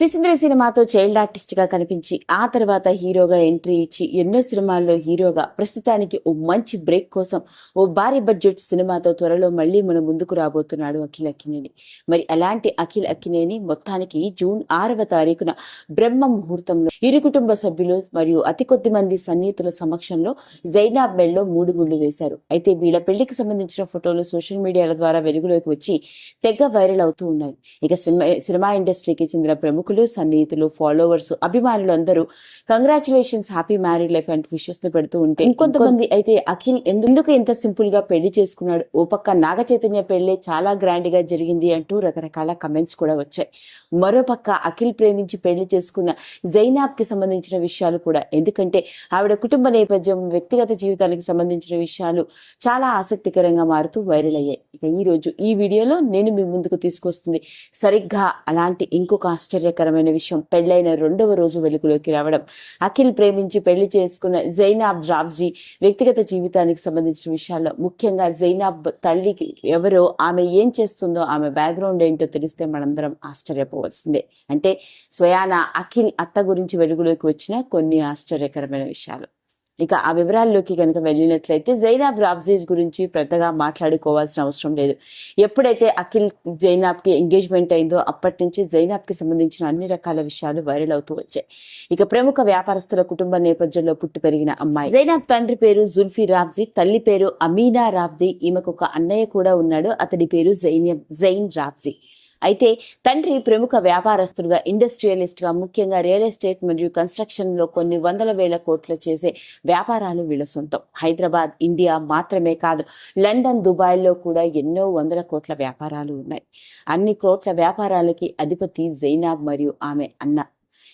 సిసింద్రి సినిమాతో చైల్డ్ ఆర్టిస్ట్గా కనిపించి ఆ తర్వాత హీరోగా ఎంట్రీ ఇచ్చి ఎన్నో సినిమాల్లో హీరోగా ప్రస్తుతానికి ఓ మంచి బ్రేక్ కోసం ఓ భారీ బడ్జెట్ సినిమాతో త్వరలో మళ్ళీ మన ముందుకు రాబోతున్నాడు అఖిల్ అక్కినేని. మరి అలాంటి అఖిల్ అక్కినేని మొత్తానికి జూన్ ఆరవ తారీఖున బ్రహ్మ ముహూర్తంలో ఇరు కుటుంబ సభ్యులు మరియు అతి కొద్ది మంది సన్నిహితుల సమక్షంలో జైనాబ్ మెల్లో మూడు గుళ్ళు వేశారు. అయితే వీళ్ళ పెళ్ళికి సంబంధించిన ఫోటోలు సోషల్ మీడియాల ద్వారా వెలుగులోకి వచ్చి తెగ వైరల్ అవుతూ ఉన్నాయి. ఇక సినిమా సినిమా ఇండస్ట్రీకి చెందిన ప్రముఖులు సన్నిహితులు ఫాలోవర్స్ అభిమానులు అందరూ congratulations happy married life and విషెస్ని పెడుతూ ఉంటే ఇంకొంతమంది అయితే అఖిల్ ఎందుకు ఇంత సింపుల్గా పెళ్ళి చేసుకున్నాడు? ఓ పక్క నాగ చైతన్య పెళ్ళి చాలా గ్రాండ్గా జరిగింది అంటూ రకరకాల కమెంట్స్ కూడా వచ్చాయి. మరో పక్క అఖిల్ ప్రేమించి పెళ్ళి చేసుకున్న జైనాబ్కి సంబంధించిన విషయాలు కూడా. ఎందుకంటే ఆవిడ కుటుంబ నేపథ్యం వ్యక్తిగత జీవితానికి సంబంధించిన విషయాలు చాలా ఆసక్తికరంగా మారుతూ వైరల్ అయ్యాయి. ఇక ఈ రోజు ఈ వీడియోలో నేను మీ ముందుకు తీసుకొస్తుంది సరిగ్గా అలాంటి ఇంకొక ఆశ్చర్యకరమైన విషయం. పెళ్ళైన రెండవ రోజు వెలుగులోకి రావడం. అఖిల్ ప్రేమించి పెళ్ళి చేసుకున్న జైనాబ్ రావ్జీ వ్యక్తిగత జీవితానికి సంబంధించిన విషయాల్లో ముఖ్యంగా జైనాబ్ తల్లికి ఎవరో ఆమె ఏం చేస్తుందో ఆమె బ్యాక్గ్రౌండ్ ఏంటో తెలిస్తే మనందరం ఆశ్చర్యపోవాల్సిందే. అంటే స్వయాన అఖిల్ అత్త గురించి వెలుగులోకి వచ్చిన కొన్ని ఆశ్చర్యకరమైన విషయాలు. ఇక ఆ వివరాల్లోకి కనుక వెళ్ళినట్లయితే జైనాబ్ రాబ్జీజ్ గురించి పెద్దగా మాట్లాడుకోవాల్సిన అవసరం లేదు. ఎప్పుడైతే అఖిల్ జైనాబ్కి ఎంగేజ్మెంట్ అయిందో అప్పటి నుంచి జైనాబ్కి సంబంధించిన అన్ని రకాల విషయాలు వైరల్ అవుతూ వచ్చాయి. ఇక ప్రముఖ వ్యాపారస్తుల కుటుంబ నేపథ్యంలో పుట్టి పెరిగిన అమ్మాయి. జైనాబ్ తండ్రి పేరు జుల్ఫీ రాబ్జీ తల్లి పేరు అమీనా రాబ్జీ ఈమెకు ఒక అన్నయ్య కూడా ఉన్నాడు. అతడి పేరు జైన్ జైన్ రాబ్జీ అయితే తండ్రి ప్రముఖ వ్యాపారస్తుడుగా ఇండస్ట్రియలిస్ట్గా ముఖ్యంగా రియల్ ఎస్టేట్ మరియు కన్స్ట్రక్షన్లో కొన్ని వందల వేల కోట్లు చేసే వ్యాపారాలు వీళ్ళ సొంతం. హైదరాబాద్ ఇండియా మాత్రమే కాదు లండన్ దుబాయ్లో కూడా ఎన్నో వందల కోట్ల వ్యాపారాలు ఉన్నాయి. అన్ని కోట్ల వ్యాపారాలకి అధిపతి జైనాబ్ మరియు ఆమె అన్న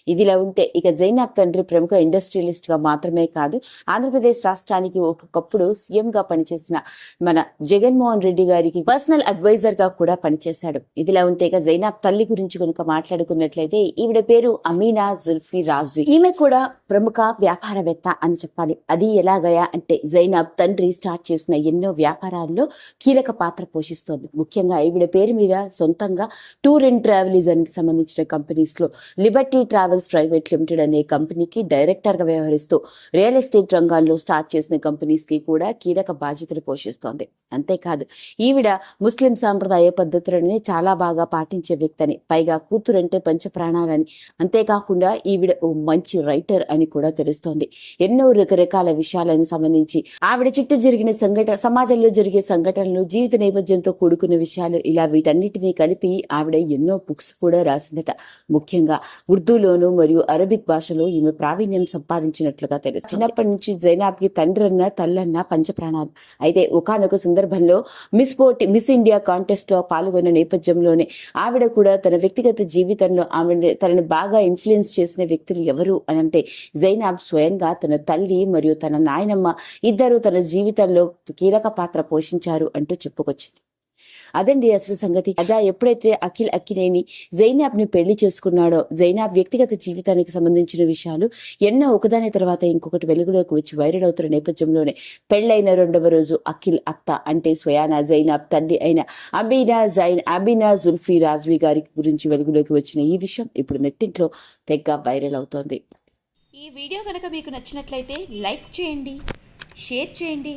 ఇదిలా ఉంటే ఇక జైనాబ్ తండ్రి ప్రముఖ ఇండస్ట్రియలిస్ట్గా మాత్రమే కాదు ఆంధ్రప్రదేశ్ రాష్ట్రానికి ఒకప్పుడు సీఎం గా పనిచేసిన మన జగన్మోహన్ రెడ్డి గారికి పర్సనల్ అడ్వైజర్గా కూడా పనిచేశాడు. ఇదిలా ఉంటే ఇక జైనాబ్ తల్లి గురించి కనుక మాట్లాడుకున్నట్లయితే ఈవిడ పేరు అమీనా జుల్ఫీ రాజు. ఈమె కూడా ప్రముఖ వ్యాపారవేత్త అని చెప్పాలి. అది ఎలాగయా అంటే జైనాబ్ తండ్రి స్టార్ట్ చేసిన ఎన్నో వ్యాపారాల్లో కీలక పాత్ర పోషిస్తోంది. ముఖ్యంగా ఈవిడ పేరు మీద సొంతంగా టూర్ అండ్ ట్రావెలిజం కి సంబంధించిన కంపెనీస్లో లిబర్టీ ట్రావెల్స్ ప్రైవేట్ లిమిటెడ్ అనే కంపెనీకి డైరెక్టర్గా వ్యవహరిస్తూ రియల్ ఎస్టేట్ రంగాల్లో స్టార్ట్ చేసిన కంపెనీస్కి కూడా కీలక బాధ్యతలు పోషిస్తోంది. అంతేకాదు ఈవిడ ముస్లిం సాంప్రదాయ పద్ధతులనే చాలా బాగా పాటించే వ్యక్తి అని పైగా కూతురంటే పంచప్రాణాలని. అంతేకాకుండా ఈవిడ ఓ మంచి రైటర్ అని కూడా తెలుస్తోంది. ఎన్నో రకరకాల విషయాలను సంబంధించి ఆవిడ చుట్టూ జరిగిన సంఘటన సమాజంలో జరిగే సంఘటనలు జీవిత నేపథ్యంతో కూడుకున్న విషయాలు ఇలా వీటన్నిటినీ కలిపి ఆవిడ ఎన్నో బుక్స్ కూడా రాసిందట. ముఖ్యంగా ఉర్దూలోను మరియు అరబిక్ భాషలో ఈమె ప్రావీణ్యం సంపాదించినట్లుగా తెలుసు చిన్నప్పటి నుంచి జైనాబ్కి తండ్రన్న తల్లన్న పంచప్రాణాలు. అయితే ఒకానొక సందర్భంలో మిస్ పోటీ మిస్ ఇండియా కాంటెస్ట్లో పాల్గొన్న నేపథ్యంలోనే ఆవిడ కూడా తన వ్యక్తిగత జీవితంలో ఆమె తనని బాగా ఇన్ఫ్లుయెన్స్ చేసిన వ్యక్తులు ఎవరు అని అంటే జైనాబ్ స్వయంగా తన తల్లి మరియు తన నాయనమ్మ ఇద్దరు తన జీవితంలో కీలక పాత్ర పోషించారు అంటూ చెప్పుకొచ్చింది. అదండి అసలు సంగతి. అదా ఎప్పుడైతే అఖిల్ అక్కినేని జైనాబ్ని పెళ్ళి చేసుకున్నాడో జైనాబ్ వ్యక్తిగత జీవితానికి సంబంధించిన విషయాలు ఎన్నో ఒకదాని తర్వాత ఇంకొకటి వెలుగులోకి వచ్చి వైరల్ అవుతున్న నేపథ్యంలోనే పెళ్ళైన రెండవ రోజు అఖిల్ అత్త అంటే స్వయానా జైనాబ్ తల్లి అయిన అబీనా జైన్ అబీనా జుల్ఫీ రాజ్వీ గారి గురించి వెలుగులోకి వచ్చిన ఈ విషయం ఇప్పుడు నెట్టింట్లో తెగ్గ వైరల్ అవుతోంది. ఈ వీడియో కనుక మీకు నచ్చినట్లయితే లైక్ చేయండి షేర్ చేయండి.